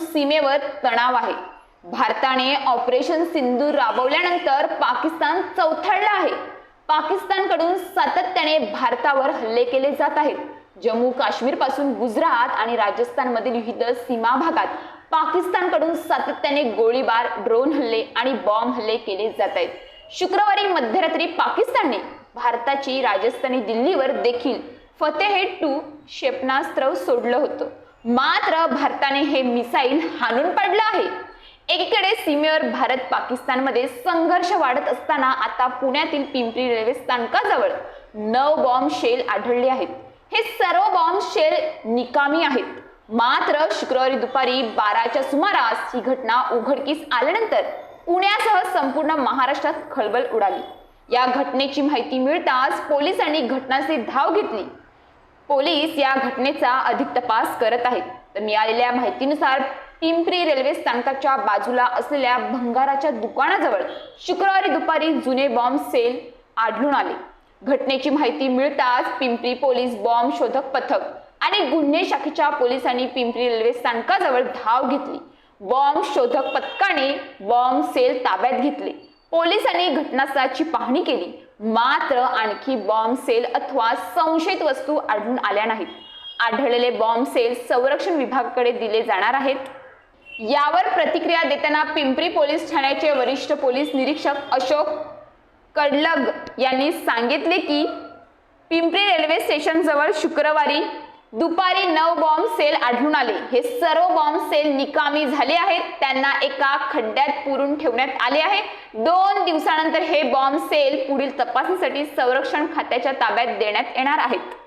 सीमेवर तणाव आहे. भारताने ऑपरेशन सिंधू राबवल्यानंतर पाकिस्तान चौथळला आहे. पाकिस्तानकडून सातत्याने भारतावर हल्ले केले जात आहेत. जम्मू काश्मीरपासून गुजरात आणि राजस्थानमधील विविध सीमा भागात पाकिस्तानकडून सातत्याने गोळीबार ड्रोन हल्ले आणि बॉम्ब हल्ले केले जात आहेत. शुक्रवारी मध्यरात्री पाकिस्तानने भारताची राजस्थानी दिल्लीवर देखील फतेहेड टू क्षेपणास्त्र सोडलं होतं. मात्र भारताने हे मिसाईल हाणून पाडलं आहे. एकीकडे सीमेवर भारत पाकिस्तानमध्ये संघर्ष वाढत असताना आता पुण्यातील पिंपरी रेल्वे स्थानकाजवळ नऊ बॉम्ब शेल आढळले आहेत. हे सर्व बॉम्ब शेल निकामी आहेत. मात्र शुक्रवारी दुपारी बाराच्या सुमारास ही घटना उघडकीस आल्यानंतर पुण्यासह संपूर्ण महाराष्ट्रात खळबळ उडाली. या घटनेची माहिती मिळताच पोलिसांनी घटनास्थळी धाव घेतली. पोलीस या घटनेचा अधिक तपास करत आहेत. तर मिळालेल्या माहितीनुसार पिंपरी रेल्वे स्थानकाच्या बाजूला असलेल्या भंगाराच्या दुकानाजवळ शुक्रवारी दुपारी जुने बॉम्ब सेल आढळून आले. घटनेची माहिती मिळताच पिंपरी पोलीस बॉम्ब शोधक पथक आणि गुन्हे शाखेच्या पोलिसांनी पिंपरी रेल्वे स्थानकाजवळ धाव घेतली. बॉम्ब शोधक पथकाने बॉम्ब सेल ताब्यात घेतले. पोलिसांनी घटनास्थळाची पाहणी केली. मात्र आणखी बॉम्ब सेल अथवा संशयित वस्तू आढळून आल्या नाहीत. आढळलेले बॉम्ब सेल संरक्षण विभागाकडे दिले जाणार आहेत. यावर प्रतिक्रिया देताना पिंपरी पोलीस ठाण्याचे वरिष्ठ पोलीस निरीक्षक अशोक कडलग यांनी सांगितले की पिंपरी रेल्वे स्टेशनजवळ शुक्रवारी दुपारी नऊ बॉम्ब सेल आढळून आले. हे सर्व बॉम्ब सेल निकामी झाले आहेत. त्यांना एका खड्ड्यात पुरून ठेवण्यात आले आहे. दोन दिवसानंतर हे बॉम्ब सेल पुढील तपासणीसाठी संरक्षण खात्याच्या ताब्यात देण्यात येणार आहेत.